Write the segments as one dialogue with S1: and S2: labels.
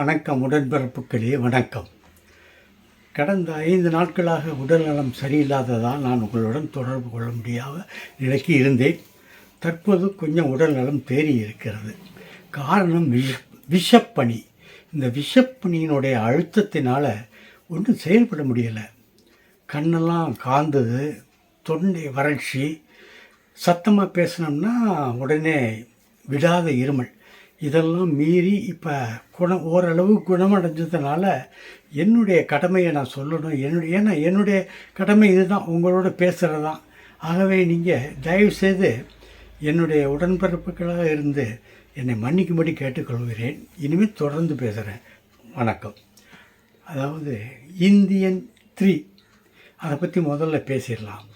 S1: வணக்கம் உடன்பிறப்புகளே வணக்கம். கடந்த ஐந்து நாட்களாக உடல்நலம் சரியில்லாததால் நான் உங்களுடன் தொடர்பு கொள்ள முடியாத நிலைக்கு இருந்தேன். தற்போது கொஞ்சம் உடல்நலம் தேறி இருக்கிறது. காரணம் விஷ விஷப்பனி. இந்த விஷப்பனியினுடைய அழுத்தத்தினால் ஒன்றும் செயல்பட முடியலை. கண்ணெல்லாம் காந்தது தொண்டை வறட்சி. சத்தமாக பேசினோம்னா உடனே விடாத இருமல். இதெல்லாம் மீறி இப்போ குணம் ஓரளவு குணமடைஞ்சதுனால என்னுடைய கடமையை நான் சொல்லணும். என்னுடைய ஏன்னா என்னுடைய கடமை இதுதான். உங்களோட பேசுகிறது தான் ஆகவே நீங்கள் தயவுசெய்து என்னுடைய உடன்பிறப்புகளாக இருந்து என்னை மன்னிக்கும்படி கேட்டுக்கொள்கிறேன். இனிமேல் தொடர்ந்து பேசுகிறேன் வணக்கம். அதாவது இந்தியன் த்ரீ. அதை பற்றி முதல்ல பேசிடலாம்.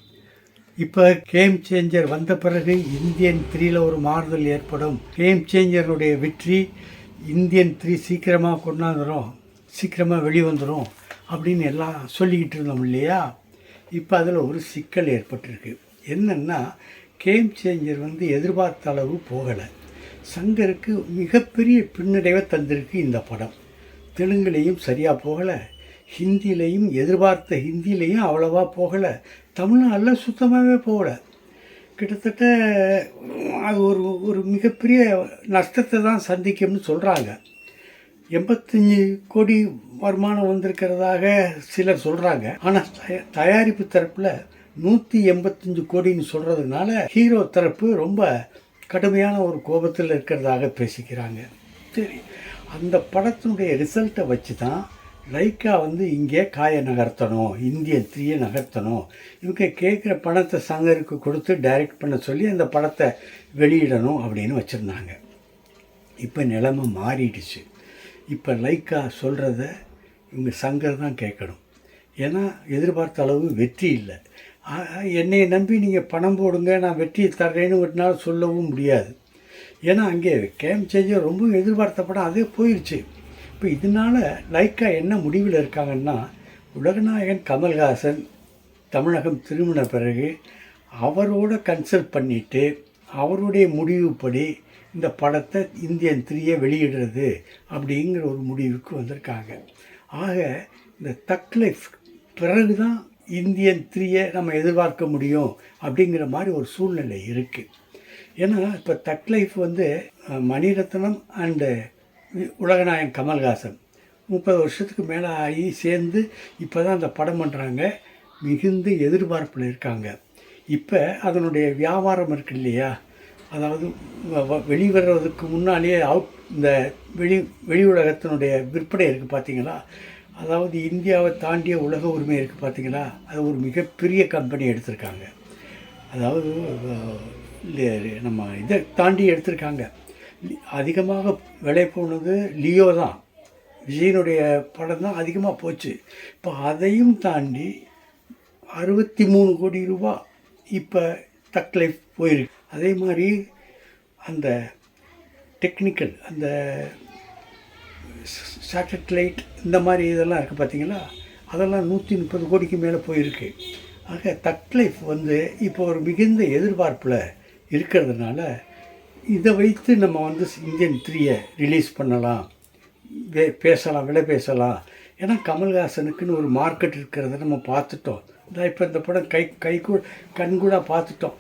S1: இப்போ கேம் சேஞ்சர் வந்த பிறகு இந்தியன் த்ரீல ஒரு மாறுதல் ஏற்படும். கேம் சேஞ்சருடைய வெற்றி இந்தியன் த்ரீ சீக்கிரமாக கொண்டாந்துடும் சீக்கிரமாக வெளிவந்துடும் அப்படின்னு எல்லாம் சொல்லிக்கிட்டு இருந்தோம் இல்லையா? இப்போ அதில் ஒரு சிக்கல் ஏற்பட்டிருக்கு. என்னென்னா கேம் சேஞ்சர் வந்து எதிர்பார்த்த அளவு போகலை. சங்கருக்கு மிகப்பெரிய பின்னடைவை தந்திருக்கு இந்த படம். தெலுங்குலேயும் சரியாக போகலை. ஹிந்திலையும் எதிர்பார்த்த ஹிந்திலையும் அவ்வளவா போகலை. தமிழ்நாட்டில் சுத்தமாகவே போகலை. கிட்டத்தட்ட அது ஒரு ஒரு மிகப்பெரிய நஷ்டத்தை தான் சந்திக்கும்னு சொல்கிறாங்க எண்பத்தஞ்சு கோடி வருமானம் வந்திருக்கிறதாக சிலர் சொல்கிறாங்க ஆனால் தயாரிப்பு தரப்பில் நூற்றி எண்பத்தஞ்சு கோடின்னு சொல்கிறதுனால ஹீரோ தரப்பு ரொம்ப கடுமையான ஒரு கோபத்தில் இருக்கிறதாக பேசிக்கிறாங்க. சரி அந்த படத்தினுடைய ரிசல்ட்டை வச்சு தான் லைக்கா வந்து இங்கே காயை நகர்த்தணும் இந்திய த்ரீயை நகர்த்தணும். இவங்க கேட்குற பணத்தை சங்கருக்கு கொடுத்து டைரக்ட் பண்ண சொல்லி அந்த படத்தை வெளியிடணும் அப்படின்னு வச்சுருந்தாங்க. இப்போ நிலைமை மாறிடுச்சு. இப்போ லைக்கா சொல்கிறத இவங்க சங்கர் தான் கேட்கணும். ஏன்னா எதிர்பார்த்த அளவு வெற்றி இல்லை. என்னை நம்பி நீங்கள் பணம் போடுங்க நான் வெற்றியை தர்றேன்னு ஒரு நாள் சொல்லவும் முடியாது. ஏன்னா அங்கே கேம் சேஞ்சர் ரொம்ப எதிர்பார்த்த படம் அதே போயிடுச்சு இப்போ இதனால் லைக்கா என்ன முடிவில் இருக்காங்கன்னா உலகநாயகன் கமல்ஹாசன் தமிழகம் திரும்பின பிறகு அவரோட கன்சல்ட் பண்ணிவிட்டு அவருடைய முடிவுப்படி இந்த படத்தை இந்தியன் த்ரீயை வெளியிடுறது அப்படிங்கிற ஒரு முடிவுக்கு வந்திருக்காங்க. ஆக இந்த தக் லைஃப் பிறகு தான் இந்தியன் த்ரீயை நம்ம எதிர்பார்க்க முடியும் அப்படிங்கிற மாதிரி ஒரு சூழ்நிலை இருக்குது ஏன்னா இப்போ தக் லைஃப் வந்து மணிரத்னம் அண்டு உலகநாயகன் கமல்ஹாசன். முப்பது வருஷத்துக்கு மேலே ஆகி சேர்ந்து இப்போ தான் அந்த படம் பண்ணுறாங்க மிகுந்த எதிர்பார்ப்பில் இருக்காங்க. இப்போ அதனுடைய வியாபாரம் இருக்கு இல்லையா? அதாவது வெளிவர்றதுக்கு முன்னாலேயே அவுட் இந்த வெளி வெளி உலகத்தினுடைய விற்பனை இருக்குது பார்த்தீங்களா அதாவது இந்தியாவை தாண்டிய உலக உரிமை இருக்குது பார்த்தீங்களா அது ஒரு மிகப்பெரிய கம்பெனி எடுத்திருக்காங்க. அதாவது நம்ம இதை தாண்டி எடுத்திருக்காங்க. அதிகமாக விலை போனது லியோ தான். விஜயனுடைய படம் தான் அதிகமாக போச்சு. இப்போ அதையும் தாண்டி அறுபத்தி மூணு கோடி ரூபா இப்போ தக் லைஃப் போயிருக்கு. அதே மாதிரி அந்த டெக்னிக்கல் அந்த சேட்டலைட் இந்த மாதிரி இதெல்லாம் இருக்குது பார்த்திங்களா அதெல்லாம் நூற்றி முப்பது கோடிக்கு மேலே போயிருக்கு. ஆக தக் லைஃப் வந்து இப்போ ஒரு மிகுந்த எதிர்பார்ப்பில் இருக்கிறதுனால இதை வைத்து நம்ம வந்து இந்தியன் த்ரீயை ரிலீஸ் பண்ணலாம். வே பேசலாம் விலை பேசலாம். ஏன்னா கமல்ஹாசனுக்குன்னு ஒரு மார்க்கெட் இருக்கிறத நம்ம பார்த்துட்டோம். இந்த இப்போ இந்த படம் கை கை கூட கண் கூட பார்த்துட்டோம்.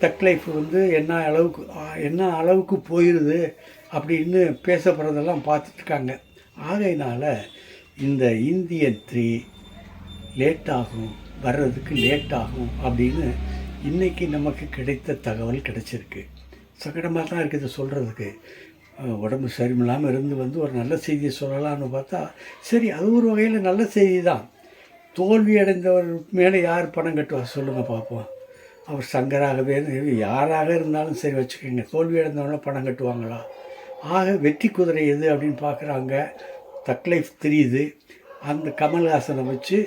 S1: தக் லைஃப் வந்து என்ன அளவுக்கு என்ன அளவுக்கு போயிடுது அப்படின்னு பேசப்படுறதெல்லாம் பார்த்துட்ருக்காங்க. ஆகையினால் இந்த இந்தியன் த்ரீ லேட் ஆகும் வர்றதுக்கு லேட் ஆகும் அப்படின்னு இன்றைக்கி நமக்கு கிடைத்த தகவல் கிடைச்சிருக்கு. சங்கடமாக தான் இருக்குது சொல்கிறதுக்கு உடம்பு சரியில்லாமல் இருந்து வந்து ஒரு நல்ல செய்தியை சொல்லலாம்னு பார்த்தா சரி அது ஒரு வகையில் நல்ல செய்தி தான் தோல்வி அடைந்தவர் மேலே யார் பணம் கட்டுவார் சொல்லுங்கள் பார்ப்போம். அவர் சங்கராகவே யாராக இருந்தாலும் சரி வச்சுக்கோங்க. தோல்வி அடைந்தவங்கள பணம் கட்டுவாங்களா? ஆக வெற்றி குதிரை எது அப்படின்னு பார்க்குறாங்க. தக்லைஃப் தெரியுது அந்த கமல்ஹாசனை வச்சு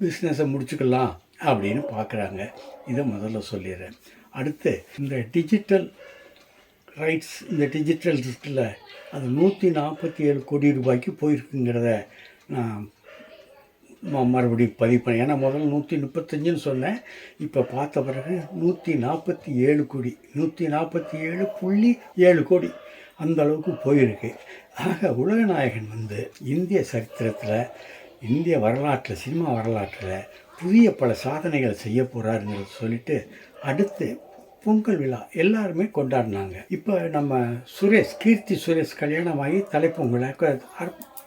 S1: பிஸ்னஸை முடிச்சுக்கலாம் அப்படின்னு பார்க்குறாங்க. இதை முதல்ல சொல்லிடுறேன். அடுத்து இந்த டிஜிட்டல் ரைட்ஸ் இந்த டிஜிட்டல் ரிஸ்கில் அது நூற்றி நாற்பத்தி ஏழு கோடி ரூபாய்க்கு போயிருக்குங்கிறத நான் மறுபடியும் பதிவு பண்ணேன் ஏன்னா முதல்ல நூற்றி முப்பத்தஞ்சுன்னு சொன்னேன். இப்போ பார்த்த பிறகு நூற்றி நாற்பத்தி ஏழு கோடி நூற்றி நாற்பத்தி ஏழு புள்ளி ஏழு கோடி அந்த அளவுக்கு போயிருக்கு. ஆக உலகநாயகன் வந்து இந்திய சரித்திரத்தில் இந்திய வரலாற்றில் சினிமா வரலாற்றில் புதிய பல சாதனைகள் செய்ய போகிறாருங்கிறத சொல்லிட்டு அடுத்து பொங்கல் விழா எல்லாருமே கொண்டாடினாங்க. இப்போ நம்ம சுரேஷ் கீர்த்தி சுரேஷ் கல்யாணம் ஆகி தலைப்பொங்கலை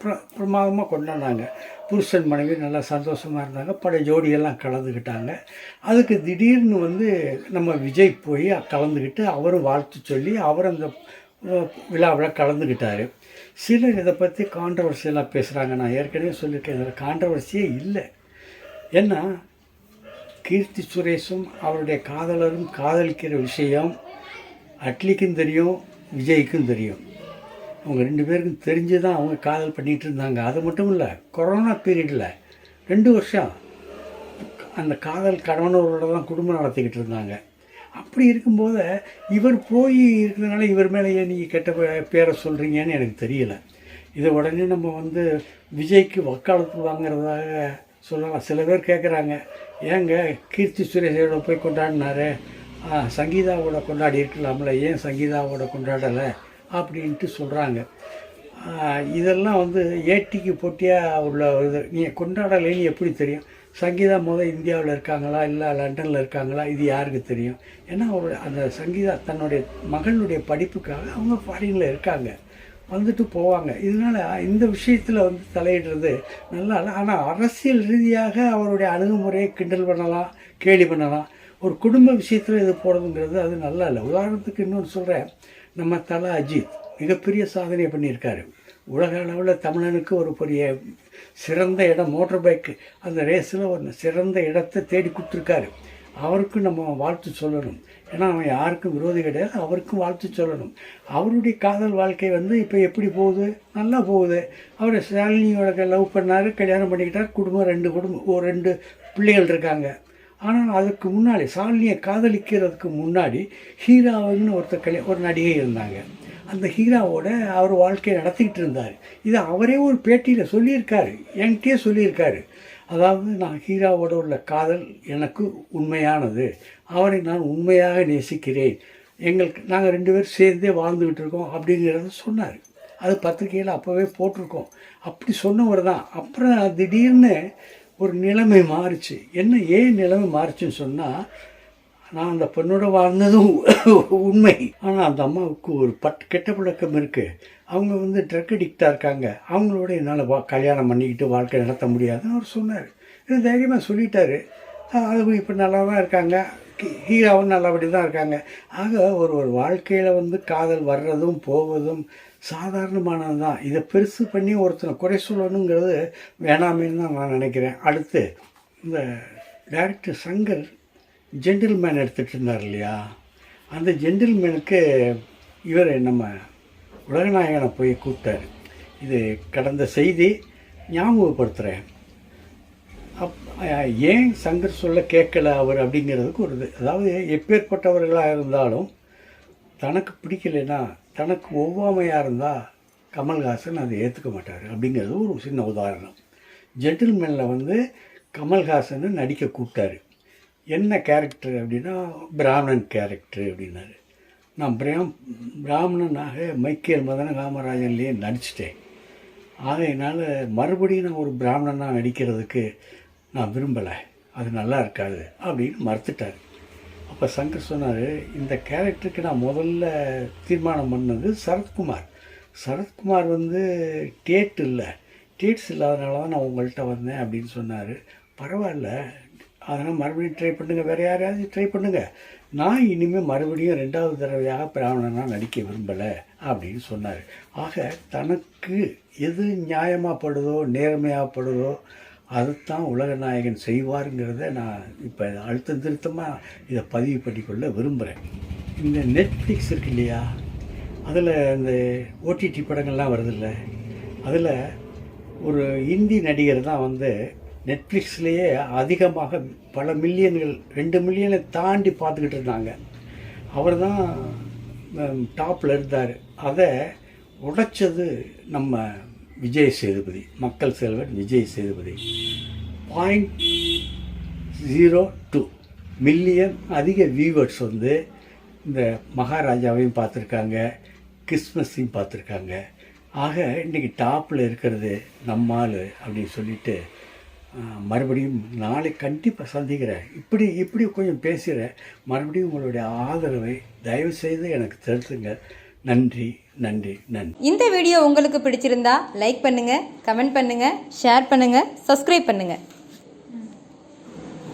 S1: பிர- பிரமாதமாக கொண்டாடினாங்க. புருஷன் மனைவி நல்லா சந்தோஷமாக இருந்தாங்க. பல ஜோடியெல்லாம் கலந்துக்கிட்டாங்க. அதுக்கு திடீர்னு வந்து நம்ம விஜய் போய் கலந்துக்கிட்டு அவரும் வாழ்த்து சொல்லி அவர் அந்த விழாவில் கலந்துக்கிட்டார். சிலர் இதை பற்றி கான்ட்ரவர்சியெல்லாம் பேசுகிறாங்க நான் ஏற்கனவே சொல்லியிருக்கேன். இதில் கான்ட்ரவர்சியே இல்லை. ஏன்னா கீர்த்தி சுரேஷும் அவருடைய காதலரும் காதலிக்கிற விஷயம் அட்லிக்கும் தெரியும் விஜய்க்கும் தெரியும். அவங்க ரெண்டு பேருக்கும் தெரிஞ்சு தான் அவங்க காதல் பண்ணிகிட்டு இருந்தாங்க அது மட்டும் இல்லை கொரோனா பீரியடில் ரெண்டு வருஷம் அந்த காதல் கணவனோட தான் குடும்பம் நடத்திக்கிட்டு இருந்தாங்க அப்படி இருக்கும்போது இவர் போய் இருக்கிறதுனால இவர் மேலே ஏன் நீங்கள் கெட்ட பே- பேரை சொல்கிறீங்கன்னு எனக்கு தெரியல. இதை உடனே நம்ம வந்து விஜய்க்கு வக்காலத்து வாங்குறதாக சொல்லலாம் சில பேர் கேட்குறாங்க ஏங்க கீர்த்தி சுரேஷோட போய் கொண்டாடினாரு சங்கீதாவோட கொண்டாடி இருக்கலாம்ல ஏன் சங்கீதாவோட கொண்டாடலை? அப்படின்ட்டு சொல்கிறாங்க இதெல்லாம் வந்து ஏட்டிக்கு போட்டியாக உள்ள இது நீங்கள் கொண்டாடலைன்னு எப்படி தெரியும்? சங்கீதா முதல் இந்தியாவில் இருக்காங்களா இல்லை லண்டனில் இருக்காங்களா இது யாருக்கு தெரியும்? ஏன்னா அவருடைய அந்த சங்கீதா தன்னுடைய மகளுடைய படிப்புக்காக அவங்க ஃபாரினில் இருக்காங்க. வந்துட்டு போவாங்க. இதனால் இந்த விஷயத்தில் வந்து தலையிடுறது நல்லா இல்லை ஆனால் அரசியல் ரீதியாக அவருடைய அணுகுமுறையை கிண்டல் பண்ணலாம் கேலி பண்ணலாம். ஒரு குடும்ப விஷயத்தில் இது போகிறதுங்கிறது அது நல்லா இல்லை உதாரணத்துக்கு இன்னொன்று சொல்கிறேன் நம்ம தலை அஜித் மிகப்பெரிய சாதனை பண்ணியிருக்காரு. உலக அளவில் தமிழனுக்கு ஒரு பெரிய சிறந்த இடம் மோட்டர் பைக்கு அந்த ரேஸில் ஒரு சிறந்த இடத்தை தேடி கொடுத்துருக்காரு. அவருக்கும் நம்ம வாழ்த்து சொல்லணும். ஏன்னா அவன் யாருக்கும் விரோதி கிடையாது அவருக்கும் வாழ்த்து சொல்லணும். அவருடைய காதல் வாழ்க்கை வந்து இப்போ எப்படி போகுது? நல்லா போகுது. அவர் ஷாலினியோட லவ் பண்ணார் கல்யாணம் பண்ணிக்கிட்டார் குடும்பம் ரெண்டு குடும்பம் ஒரு ரெண்டு பிள்ளைகள் இருக்காங்க. ஆனால் அதுக்கு முன்னாடி சாலினியை காதலிக்கிறதுக்கு முன்னாடி ஹீராவுன்னு ஒருத்தர் கல்யா ஒரு நடிகை இருந்தாங்க. அந்த ஹீராவோட அவர் வாழ்க்கையை நடத்திக்கிட்டு இருந்தார். இதை அவரே ஒரு பேட்டியில் சொல்லியிருக்காரு. என்கிட்டயே சொல்லியிருக்காரு. அதாவது நான் ஹீராவோட உள்ள காதல் எனக்கு உண்மையானது. அவரை நான் உண்மையாக நேசிக்கிறேன். எங்களுக்கு நாங்கள் ரெண்டு பேரும் சேர்ந்தே வாழ்ந்துக்கிட்டு இருக்கோம் அப்படிங்கிறத சொன்னார். அது பத்திரிக்கையில் அப்போவே போட்டிருக்கோம். அப்படி சொன்னவர் தான். அப்புறம் திடீர்னு ஒரு நிலைமை மாறுச்சு. என்ன ஏன் நிலைமை மாறுச்சுன்னு சொன்னால் நான் அந்த பெண்ணோட வாழ்ந்ததும் உண்மை. ஆனால் அந்த அம்மாவுக்கு ஒரு பட் கெட்ட பழக்கம் இருக்குது அவங்க வந்து ட்ரக் அடிக்டாக இருக்காங்க. அவங்களோட என்னால் வா கல்யாணம் பண்ணிக்கிட்டு வாழ்க்கை நடத்த முடியாதுன்னு அவர் சொன்னார். இது தைரியமாக சொல்லிட்டாரு. அது இப்போ நல்லா தான் இருக்காங்க ஹீராவும் நல்லபடி தான் இருக்காங்க. ஆக ஒரு ஒரு வாழ்க்கையில் வந்து காதல் வர்றதும் போவதும் சாதாரணமானது தான் இதை பெருசு பண்ணி ஒருத்தனை குறை சொல்லணுங்கிறது வேணாமேன்னு தான் நான் நினைக்கிறேன். அடுத்து இந்த டைரக்டர் சங்கர் ஜென்டில்மேன் எடுத்துகிட்டு இருந்தார் இல்லையா? அந்த ஜென்டில்மேனுக்கு இவர் நம்ம உலகநாயகனை போய் கூப்பிட்டார். இது கடந்த செய்தி ஞாபகப்படுத்துகிறேன் அப் ஏன் சங்கர் சொல்ல கேட்கல அவர் அப்படிங்கிறதுக்கு ஒரு இது. அதாவது எப்பேற்பட்டவர்களாக இருந்தாலும் தனக்கு பிடிக்கலைன்னா தனக்கு ஒவ்வாமையாக இருந்தால் கமல்ஹாசன் அதை ஏற்றுக்க மாட்டார் அப்படிங்கிறது ஒரு சின்ன உதாரணம். ஜென்டில்மேனில் வந்து கமல்ஹாசன் நடிக்க கூப்பிட்டாரு. என்ன கேரக்டர் அப்படின்னா பிராமணன் கேரக்டர் அப்படின்னாரு. நான் பிராம் பிராமணனாக மைக்கேல் மதன காமராஜன்லேயே நடிச்சிட்டேன். ஆகையினால மறுபடியும் நான் ஒரு பிராமணனாக நடிக்கிறதுக்கு நான் விரும்பலை. அது நல்லா இருக்காது அப்படின்னு மறுத்துட்டார். அப்போ சங்கர் சொன்னார் இந்த கேரக்டருக்கு நான் முதல்ல தீர்மானம் பண்ணது சரத்குமார். சரத்குமார் வந்து டேட் இல்லை. டேட்ஸ் இல்லாதனால தான் நான் உங்கள்கிட்ட வந்தேன் அப்படின்னு சொன்னார். பரவாயில்ல அதனால் மறுபடியும் ட்ரை பண்ணுங்கள் வேறு யாரையாவது ட்ரை பண்ணுங்கள் நான் இனிமேல் மறுபடியும் ரெண்டாவது தடவையாக பிராமணனாக நடிக்க விரும்பலை அப்படின்னு சொன்னார். ஆக தனக்கு எது நியாயமாகப்படுதோ நேர்மையாகப்படுதோ அதைத்தான் உலக நாயகன் செய்வாருங்கிறத நான் இப்போ அழுத்தம் திருத்தமாக இதை பதிவு பண்ணிக்கொள்ள விரும்புகிறேன் இந்த நெட்ஃப்ளிக்ஸ் இருக்கு இல்லையா? அதில் இந்த ஓடிடி படங்கள்லாம் வருதில்ல? அதில் ஒரு இந்தி நடிகர் தான் வந்து நெட்ஃப்ளிக்ஸ்லேயே அதிகமாக பல மில்லியன்கள் ரெண்டு மில்லியனை தாண்டி பார்த்துக்கிட்டு இருந்தாங்க. அவர் தான் டாப்பில் இருந்தார். அதை உடைச்சது நம்ம விஜய் சேதுபதி மக்கள் Selvan Vijay Sethupathi. Point zero two million அதிக வியூவர்ஸ் வந்து இந்த மகாராஜாவையும் பார்த்துருக்காங்க கிறிஸ்மஸையும் பார்த்துருக்காங்க. ஆக இன்றைக்கி டாப்பில் இருக்கிறது நம்மாள் அப்படின்னு சொல்லிட்டு மறுபடியும் நாளை கண்டிப்பாக சந்திக்கிறேன். இப்படி இப்படி கொஞ்சம் பேசுகிறேன் மறுபடியும் உங்களுடைய ஆதரவை தயவு செய்து எனக்கு செலுத்துங்க. நன்றி நன்றி நன்றி.
S2: இந்த வீடியோ உங்களுக்கு பிடிச்சிருந்தா லைக் பண்ணுங்கள் கமெண்ட் பண்ணுங்கள் ஷேர் பண்ணுங்கள் சப்ஸ்கிரைப் பண்ணுங்கள்